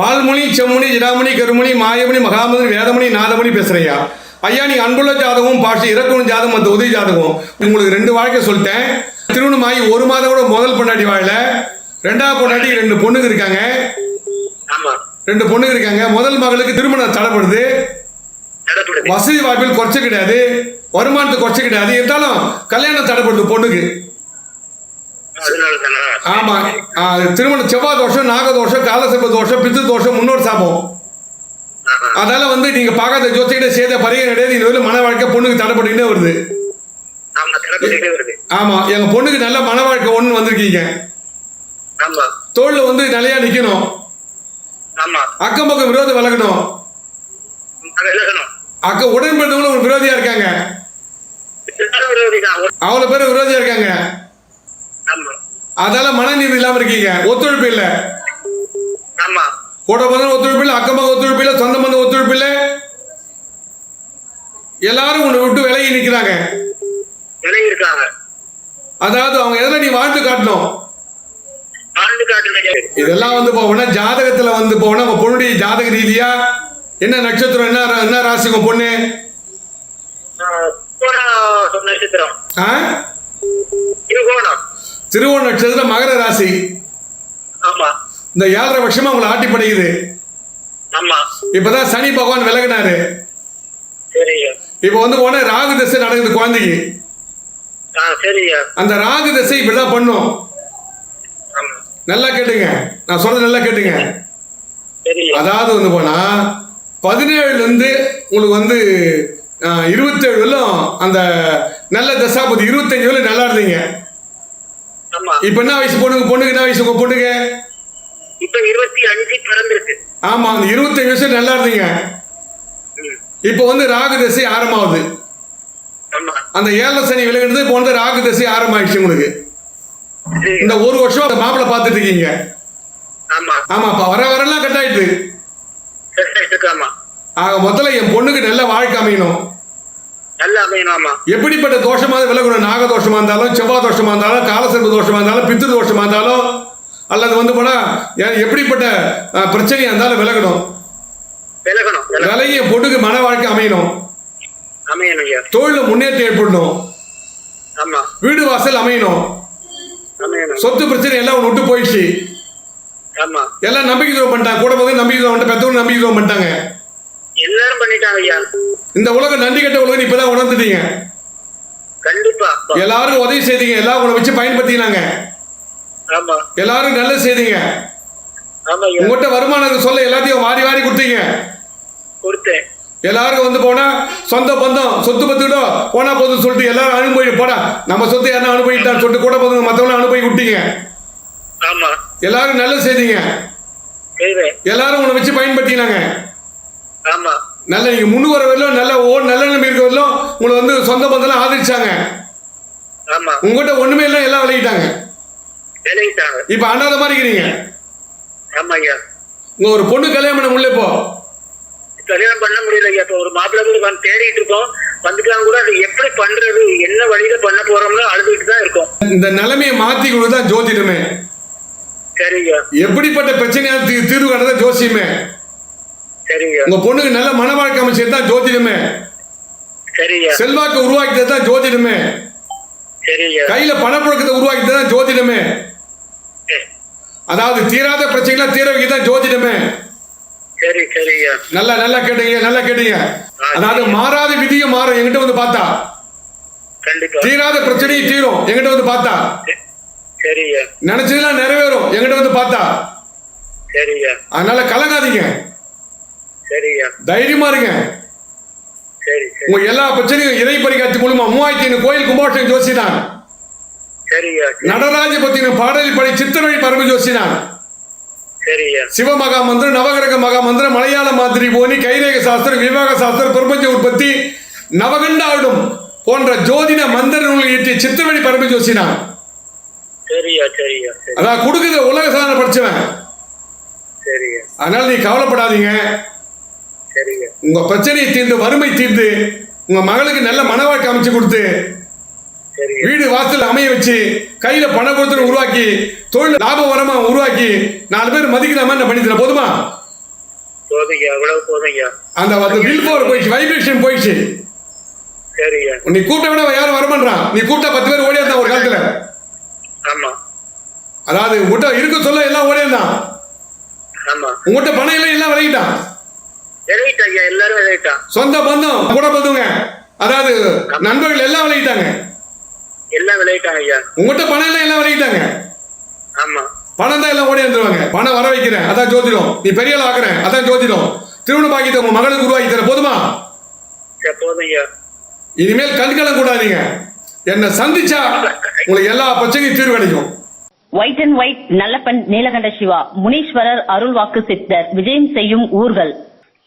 வால்முனி செம்முனி ஜிடாமணி கருமணி மாயமணி மகாமணி வேதமணி நாதமணி பேசுறையா ஐயா நீ அன்புள்ள ஜாதகம் பாஷை இறக்கணும் ஜாதகம் அந்த உதவி ஜாதகம் உங்களுக்கு ரெண்டு வாழ்க்கை சொல்லிட்டேன். திருமணமாகி ஒரு மாதம் கூட முதல் பொண்டாட்டி வாழல. ரெண்டாவது பொண்டாட்டி ரெண்டு பொண்ணுங்க இருக்காங்க. ரெண்டு பொண்ணுங்க இருக்காங்க. முதல் மகளுக்கு திருமணம் தடைப்படுது வசதி வாய்ப்பில் குறைச்ச கிடையாது. வருமானத்துக்கு குறைச்ச கிடையாது. இருந்தாலும் கல்யாணம் தடைப்படுது பொண்ணுக்கு. ஆமா. திருமணம் செவ்வாய் தோஷம் நாக தோஷம் காலசர்ப்ப தோஷம் பித்து தோஷம் முன்னோர் சாபம். அதனால வந்து நீங்க பார்க்காத ஜோசிக்கிட்ட சேத பரிகம் கிடையாது. வரையிலும் மன வாழ்க்கை பொண்ணுக்கு தடைப்பட்டுக்கிட்டே வருது. ஆமா எங்க பொண்ணுக்கு நல்ல மன வாழ்க்கை ஒண்ணு வந்திருக்கீங்க. தோல்ல வந்து நிலையா நிக்கணும். அக்கம் பக்கம் விரோதம் விலகணும். அக்க உடன்பிறந்தவங்களும் ஒரு விரோதியா இருக்காங்க. அவ்வளவு பேர் விரோதியா இருக்காங்க. அதால மனநீதி இல்லாம இருக்கீங்க. ஒத்துழைப்பு இல்ல. ஆமா. கூட பந்தம் ஒத்துழைப்பு இல்ல அக்கம் பக்கம் ஒத்துழைப்பு இல்ல சொந்த பந்தம் ஒத்துழைப்பு இல்ல. எல்லாரும் உன்னை விட்டு விலகி நிக்கிறாங்க. விலகி இருக்காங்க. அதாவது அவங்க எதில் நீ வாழ்ந்து காட்டணும்? இதெல்லாம் வந்து போவோம்னா ஜாதகத்துல வந்து போனா உங்க பொண்ணுடைய ஜாதக ரீதியா என்ன நட்சத்திரம் என்ன என்ன ராசி உங்க பொண்ணு? நட்சத்திரம். திருவோண நட்சத்திரம் மகர ராசி. இந்த ஏழரை வருஷமா உங்களை ஆட்டி ஆமா. இப்பதான் சனி பகவான் விலகினாரு. இப்போ வந்து போனா ராகு திசை நடக்குது குழந்தைக்கு. அந்த ராகு திசை இப்படிதான் பண்ணும். நல்லா கேட்டுங்க. நான் சொல்றது நல்லா கேட்டுங்க. அதாவது வந்து போனா பதினேழுல இருந்து உங்களுக்கு வந்து இருபத்தேழு அந்த நல்ல தசாபதி இருபத்தஞ்சு நல்லா இருந்தீங்க. இப்ப என்ன வயசு பொண்ணுங்க பொண்ணுக்கு என்ன வயசு உங்க பொண்ணுங்க இப்ப இருபத்தி அஞ்சு பிறந்திருக்கு. ஆமா அந்த இருபத்தஞ்சு வருஷம் நல்லா இருந்தீங்க. இப்போ வந்து ராகு திசை ஆரம்பமாகுது. ஆமா. அந்த ஏழரை சனி விலகினது இப்போ வந்து ராகு திசை ஆரம்பமாயிடுச்சு உங்களுக்கு. இந்த ஒரு வருஷம் அந்த மாப்பிளை பார்த்துட்டு இருக்கீங்க. ஆமா. ஆமா இப்ப வர வரலாம் கட் ஆயிடுது இருக்காமா ஆக முதல்ல என் பொண்ணுக்கு நல்ல வாழ்க்கை அமையணும். எப்படிப்பட்ட தோஷமாக விலகணும்? நாக தோஷமா இருந்தாலும் செவ்வாய் தோஷமா இருந்தாலும் காலசர்ப தோஷமா இருந்தாலும் பித்ரு தோஷமா இருந்தாலும் அல்லது வந்து போனா எப்படிப்பட்ட பிரச்சனையா இருந்தாலும் விலகணும். விலகணும் விலகணும். விலகி என் பொண்ணுக்கு மன வாழ்க்கை அமையணும். தொழில முன்னேற்றம் ஏற்படணும். வீடு வாசல் அமையணும். சொத்து பிரச்சனை எல்லாம் ஒன்று விட்டு போயிடுச்சு. எல்லாம் நம்பிக்கை துரோகம் பண்ணிட்டாங்க. கூட போது நம்பிக்கை துரோகம் பண்ணிட்டு பெற்றவங்க நம்பிக்கை துரோகம் பண்ணிட்டாங்க. எல்லாரும் பண்ணிட்டாங்க ஐயா. இந்த உலகம் நன்றி கட்ட உலகம் இப்பதான் உணர்ந்துட்டீங்க. கண்டிப்பா. எல்லாரும் உதவி செய்தீங்க. எல்லாம் உங்களை வச்சு பயன்படுத்தினாங்க. ஆமா. எல்லாரும் நல்லது செய்தீங்க. உங்கள்கிட்ட வருமானம் சொல்ல எல்லாத்தையும் வாரி வாரி கொடுத்தீங்க. கொடுத்தேன். எல்லாருக்கும் வந்து போனா சொந்த பந்தம் சொத்து பத்துக்கிட்டோ போனா போதும் சொல்லிட்டு எல்லாரும் அனுபவி போடா நம்ம சொத்து யாரும் அனுபவிட்டான்னு சொல்லிட்டு கூட போதும் மற்றவங்களும் அனுபவி விட்டீங்க. ஆமா. எல்லாரும் நல்லது செய்தீங்க. எல்லாரும் உங்களை வச்சு பயன்படுத்தினாங்க. ஆமா. நல்ல நீங்க முன்னுக்கு வர வரலும் நல்ல ஓ நல்ல நிலைமை இருக்க வரலும் உங்களை வந்து சொந்த பந்தம்லாம் ஆதரிச்சாங்க. உங்ககிட்ட ஒண்ணுமே இல்லை எல்லாம் விலகிட்டாங்க. இப்ப அனாத மாதிரி இருக்கிறீங்க உங்க ஒரு பொண்ணு கல்யாணம் பண்ண முடியல இப்போ. கல்யாணம் பண்ண முடியல இப்ப ஒரு மாப்பிள்ளை கூட வந்து தேடிட்டு இருக்கோம். வந்துட்டாங்க கூட அது எப்படி பண்றது என்ன வழியில பண்ண போறோம்னு அழுதுகிட்டு தான் இருக்கோம். இந்த நிலைமையை மாத்தி கொடுதான் ஜோதிடமே. சரிங்க எப்படிப்பட்ட பிரச்சனையாவது தீ- தீர்வு காணதான் ஜோசியமே. சரிங்க. உங்க பொண்ணுக்கு நல்ல மன வாழ்க்கை அமைச்சது தான் ஜோதிடமே. சரிங்க. செல்வாக்கு உருவாக்கிட்டது தான் ஜோதிடமே. சரிங்க. கையில பணப்புழக்கத்தை உருவாக்கிட்டது தான் ஜோதிடமே. அதாவது தீராத பிரச்சனைகளை தீர வைக்க தான் ஜோதிடமே. சரி சரிங்க. நல்லா நல்லா கேட்டீங்க நல்லா கேட்டீங்க. அதாவது மாறாத விதியும் மாறும். என்கிட்ட வந்து பார்த்தா. தீராத பிரச்சனையும் தீரும். என்கிட்ட வந்து பார்த்தா. சரிங்க. நினைச்சதெல்லாம் நிறைவேறும். என்கிட்ட வந்து பார்த்தா. சரிங்க. அதனால கலங்காதீங்க. தைரியமா இருங்க. உங்க எல்லா பிரச்சனையும் இறை பரிகாட்சி மூலமா மூவாயிரத்தி ஐநூறு கோயில் கும்பாபிஷேகம் ஜோசிதான். சரிங்க நடராஜ பத்தின பாடல் படை சித்திரவழி பரம சரிங்க சிவமகா மந்திரம் நவகிரக மகா மந்திரம் மலையாள மாதிரி போனி கைரேக சாஸ்திரம் விவாக சாஸ்திரம் பிரபஞ்ச உற்பத்தி நவகண்ட ஆடும் போன்ற ஜோதிட மந்திர நூல்கள் இயற்றிய சித்திரவழி பரம ஜோசினான் அதான் கொடுக்குற உலக சாதனை படிச்சவன் அதனால நீ கவலைப்படாதீங்க. உங்க பிரச்சனையை தீர்ந்து வறுமை தீர்ந்து உங்க மகளுக்கு நல்ல மன வாழ்க்கை அமைச்சு கொடுத்து வீடு வாசல் அமைய வச்சு கையில பண கொடுத்து உருவாக்கி தொழில் லாப வரமா உருவாக்கி நாலு பேர் மதிக்கிற மாதிரி பண்ணி தரேன். போதுமா? அந்த வில் பவர் போயிடுச்சு வைப்ரேஷன் போயிடுச்சு. நீ கூப்பிட்ட விட யாரும் வரமாட்டான் நீ கூப்பிட்டா பத்து பேர் ஓடியா ஒரு காலத்துல? அதாவது உங்ககிட்ட இருக்க சொல்ல எல்லாம் ஓடியாந்தான் ஆமா. உங்ககிட்ட பணம் இல்லை எல்லாம் விலகிட்டான். விளையிட்டா ஐயா எல்லாரும் விளையிட்டான் சொந்த பந்தம் கூட பந்தவங்க அதாவது நண்பர்கள் எல்லாம் விலகிட்டாங்க எல்லாம் விளையிட்டாங்க ஐயா. உங்ககிட்ட பணம் இல்லை எல்லாம் விலகிட்டாங்க ஆமா. பணம் தான் எல்லாம் ஓடி வந்துருவாங்க. பணம் வர வைக்கிறேன் அதான் ஜோதிடம். நீ பெரிய ஆள் ஆக்குறேன் அதான் ஜோதிடம். திருமண பாக்கியத்தை உங்க மகளுக்கு உருவாக்கி தர போதுமா? இனிமேல் கண்கலம் கூடாதீங்க. என்னை சந்திச்சா உங்களுக்கு எல்லா பிரச்சனையும் தீர்வு கிடைக்கும் white and white Nallappan Neelakanda Siva. Muneeswarar அருள்வாக்கு சித்தர். விஜயம் செய்யும் ஊர்கள்.